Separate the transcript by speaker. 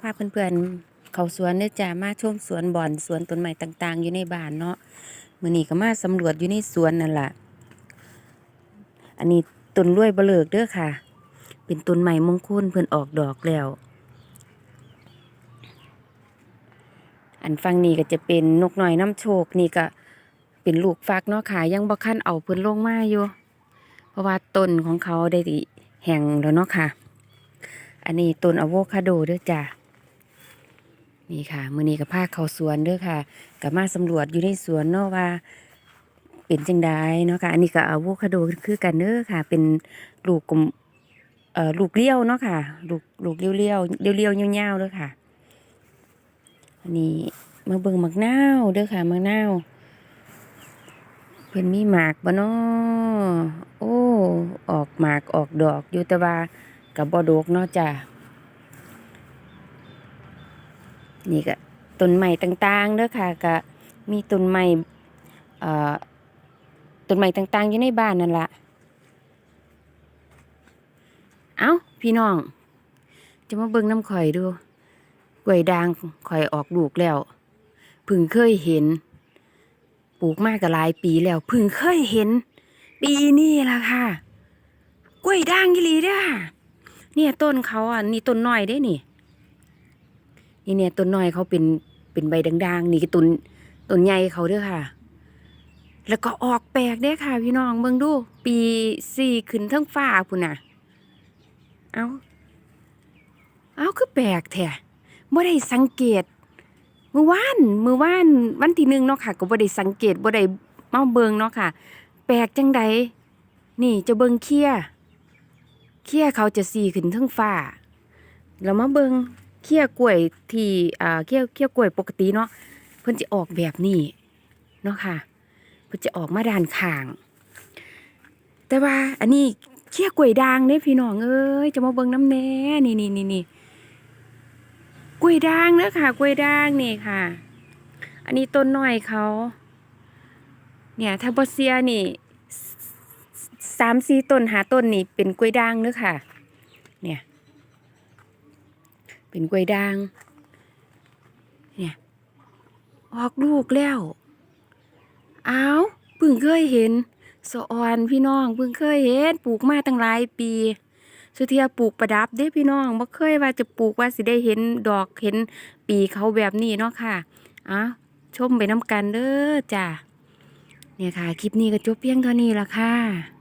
Speaker 1: พาเพื่อนๆเขาสวนเด้อจ้ามาชมสวนบ่อนสวนต้นไม้ต่าง ๆ อยู่ในบ้านเนาะมื้อนี้ก็มาสำรวจอยู่ในสวนนั่นแหละอันนี้ต้นรวยบเลิกเด้อค่ะ เป็นต้นไม้มงคลเพิ่นออกดอกแล้ว อันฟังนี้ก็จะเป็นนกหน้อยน้ำโชคนี่ก็เป็นลูกฟักเนาะค่ะ ยังบ่คั้นเอาเพิ่นลงมาอยู่ เพราะว่าต้นของเขาได้แห้งแล้วเนาะค่ะ อันนี้ต้นอะโวคาโดเด้อจ้ะ นี่ค่ะมือนี้ก็พาเขาสวนด้อค่ะก็มาสำรวจอยู่ในสวนเนาะว่า เป็นจังไดเนาะค่ะ อันนี้ก็อะโวคาโดคือกันเด้อค่ะ เป็นลูกกลมเอ่อลูกเลี้ยวเนาะค่ะลูกลูกเลี้ยวเลี้ยวเลี้ยวเลี้ยวๆยวๆเด้อค่ะ อันนี้มาเบิ่งมักนาวเด้อค่ะมักนาวเพิ่นมีหมากบ่เนาะโอ้ ออกหมากออกดอกอยู่แต่ว่ากับบ่ดกเนาะจ้ะ นี่ก็ต้นไม้ต่างๆเด้อค่ะก็มีต้นไม้เอ่อต้นไม้ต่างๆอยู่ในบ้านนั่นละเอ้าพี่น้อง จะมาเบิ่งน้ำข่อยดูกล้วยด่างข่อยออกลูกแล้วพึ่งเคยเห็น ปลูกมากก็หลายปีแล้วพึ่งเคยเห็น ปีนี้ล่ะค่ะกล้วยด่างยี่หลีเด้อค่ะเนี่ยต้นเขาอะนี่ต้นน้อยเด้นี่ นี่เนี่ยต้นน้อยเขาเป็นเป็นใบด่างๆ นี่ก็ต้นต้นใหญ่เขาเด้อค่ะ แล้วก็ออกแปลกเด้อค่ะ พี่น้องเบิ่งดู ปีสี่ขึ้นทั้งฟ้าพุ่นน่ะ เอาเอาคือแปลกแท้บ่ได้สังเกตเมื่อวานเมื่อวานวันที่หนึ่งเนาะค่ะ ก็บ่ได้สังเกตบ่ได้มาเบิ่งเนาะค่ะ แปลกจังใดนี่จะเบิ่งเคี้ยเคี้ยเขาจะสีขึ้นทั้งฟ้าแล้วมาเบิ่ง เคี้ยกล้วยที่อ่าเคี้ยเคี้ยกล้วยปกติเนาะเพิ่นจะออกแบบนี้เนาะค่ะเพิ่นจะออกมาด้านข้าง แต่ว่าอันนี้เคี้ยกล้วยด่างเด้พี่น้องเอ้ยจะมาเบิ่งน้ำแน่นี่นี่นี่นี่กล้วยด่างเนอะค่ะ กล้วยด่างนี่ค่ะ อันนี้ต้นน้อยเขาเนี่ยถ้าบเซียนี่สามสี่ต้นหาต้นนี่เป็นกล้วยด่างเนอะค่ะ เนี่ย เป็นกล้วยด่าง เนี่ย ออกลูกแล้วอ้าวเพิ่งเคยเห็นสะออนพี่น้องเพิ่งเคยเห็นปลูกมาตั้งหลายปีสุเทียปลูกประดับเด้พี่น้องบ่เคยว่าจะปลูกว่าสิได้เห็นดอกเห็นปีเขาแบบนี้เนาะค่ะอะชมไปน้ำกันเด้อจ้ะเนี่ยค่ะ คลิปนี้ก็จบเพียงเท่านี้ละค่ะ